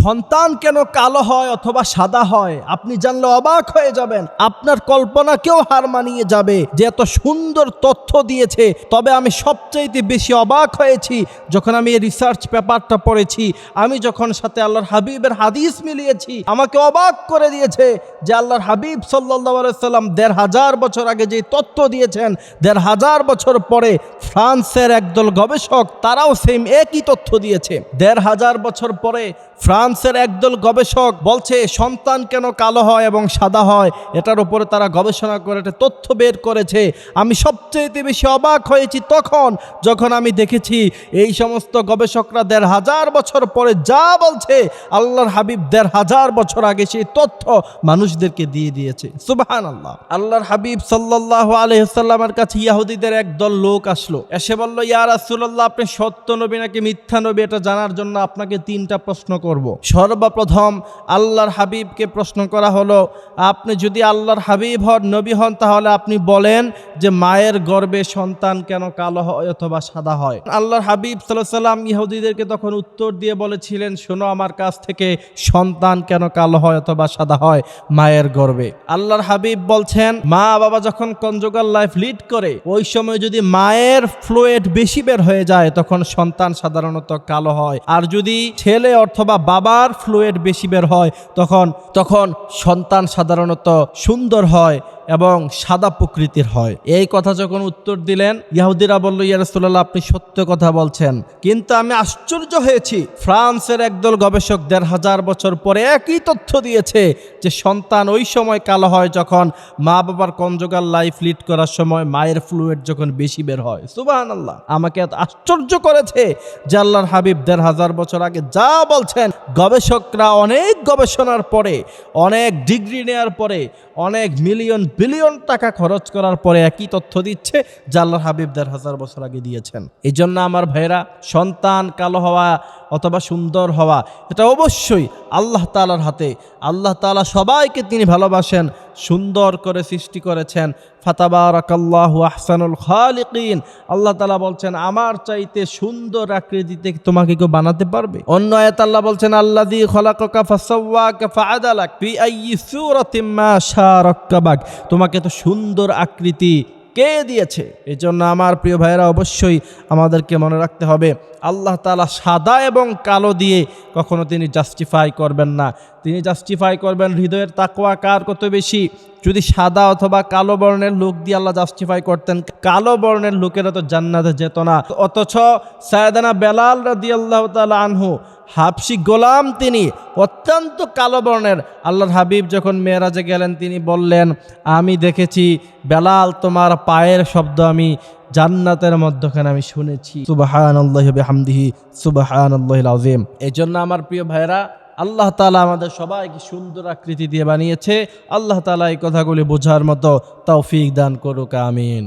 সন্তান কেন কালো হয় অথবা সাদা হয়? আপনি জানলে অবাক হয়ে যাবেন। আপনার কল্পনাকেও হার মানিয়ে যাবে যে এত সুন্দর তথ্য দিয়েছে। তবে আমি সবচাইতে বেশি অবাক হয়েছি যখন আমি এই রিসার্চ পেপারটা পড়েছি। আমি যখন সাথে আল্লাহর হাবিবের হাদিস মিলিয়েছি, আমাকে অবাক করে দিয়েছে যে আল্লাহর হাবিব সাল্লাহ সাল্লাম দেড় হাজার বছর আগে যে তথ্য দিয়েছেন, দেড় হাজার বছর পরে ফ্রান্সের একদল গবেষক তারাও সেম একই তথ্য দিয়েছে। দেড় হাজার বছর পরে ফ্রান্সের একদল গবেষক বলছে, সন্তান কেন কালো হয় এবং সাদা হয়? এটার উপরে তারা গবেষণা করে, একটা তথ্য বের করেছে। আমি সবচেয়ে বেশি অবাক হয়েছি তখন, যখন আমি দেখেছি এই সমস্ত গবেষকরা দেড় হাজার বছর পরে যা বলছে, আল্লাহর হাবিব দেড় হাজার বছর আগে সেই তথ্য মানুষদেরকে দিয়ে দিয়েছে। সুবাহান আল্লাহ আল্লাহর হাবিব সাল্লাহ আলহিসাল্লামের কাছে ইয়াহুদিদের একদল লোক আসলো। এসে বলল, ইয়া রাসূলুল্লাহ, আপনি সত্য নবী নাকি মিথ্যা নবী? এটা জানার জন্য আপনাকে তিনটা প্রশ্ন করব। সর্বপ্রথম আল্লাহর হাবিবকে প্রশ্ন করা হলো, আপনি যদি আল্লাহর হাবিব হন, নবী হন, তাহলে আপনি বলেন যে মায়ের গর্বে সন্তান কেন কালো হয় অথবা সাদা হয়। আল্লাহর হাবিব সাল্লাহ সাল্লাম ইহুদিদেরকে তখন উত্তর দিয়ে বলেছিলেন, শোনো আমার কাছ থেকে সন্তান কেন কালো হয় অথবা সাদা হয়? মায়ের গর্বে। আল্লাহর হাবিব বলছেন, মা বাবা যখন কনজুগাল লাইফ লিড করে, ওই সময় যদি মায়ের ফ্লুয়েড বেশি বের হয়ে যায়, তখন সন্তান সাধারণত কালো হয়। আর যদি ছেলে অথবা বাবার ফ্লুয়েড বেশি বের হয় তখন তখন সন্তান সাধারণত সুন্দর হয়। এবং সাদা প্রকৃতির হয়। এই কথা যখন উত্তর দিলেন ইহুদিরা বলল, ইয়া রাসূলুল্লাহ, আপনি সত্য কথা বলছেন। কিন্তু আমি আশ্চর্য হয়েছি। ফ্রান্সের একদল গবেষক দেড় হাজার বছর পরে একই তথ্য দিয়েছে যে সন্তান ওই সময় কালো হয় যখন মা বাবার কনজোগাল লাইফ লিড করার সময় মায়ের ফ্লুয়েড যখন বেশি বের হয়। সুবাহান আল্লাহ আমাকে আশ্চর্য করেছে যে আল্লাহর হাবিব দেড় হাজার বছর আগে যা বলছেন, গবেষকরা অনেক গবেষণার পরে, অনেক ডিগ্রি নেওয়ার পরে, অনেক মিলিয়ন বিলিয়ন টাকা খরচ করার পরে একই তথ্য দিচ্ছে যা আল্লাহর হাবিব দেড় হাজার বছর আগে দিয়েছেন। এই জন্য আমার ভাইরা সন্তান কালো হওয়া অথবা সুন্দর হওয়া, এটা অবশ্যই আল্লাহ তালার হাতে। আল্লাহ তালা সবাইকে তিনি ভালোবাসেন। সুন্দর করে সৃষ্টি করেছেন। ফাতাবারাকাল্লাহ আহসানুল খালিকিন। আল্লাহ তালা বলছেন, আমার চাইতে সুন্দর আকৃতিতে তোমাকে কেউ বানাতে পারবে? অন্য আয়াত আল্লাহ বলছেন আল্লাহ খলাকাকা ফাসাওয়াকা ফাআদালাক তোমাকে তো সুন্দর আকৃতি কে দিয়েছে? এই জন্য আমার প্রিয় ভাইয়েরা, অবশ্যই আমাদেরকে মনে রাখতে হবে, আল্লাহ তালা সাদা এবং কালো দিয়ে কখনো তিনি জাস্টিফাই করবেন না। তিনি জাস্টিফাই করবেন হৃদয়ের তাকোয়া কার কত বেশি? যদি সাদা অথবা কালো বর্ণের লোক দিয়ে আল্লাহ জাস্টিফাই করতেন, কালো বর্ণের লোকেরা তো জান্নাতে যেত না। অথচ সায়দানা বেলাল রাদি আল্লাহ তালা আনহু, হাফসি গোলাম তিনি, অত্যন্ত কালো বর্ণের। আল্লাহর হাবিব যখন মেয়েরাজে গেলেন, তিনি বললেন, আমি দেখেছি বেলাল, তোমার পায়ের শব্দ আমি জান্নাতের মধ্যখানে আমি শুনেছি। সুবাহান আল্লাহ হামদিহি সুবাহান আল্লাহ আজিম এই জন্য আমার প্রিয় ভাইরা আল্লাহ তালা আমাদের সবাইকে সুন্দর আকৃতি দিয়ে বানিয়েছে। আল্লাহ তালা এই কথাগুলি বোঝার মতো তৌফিক দান করুক, আমিন।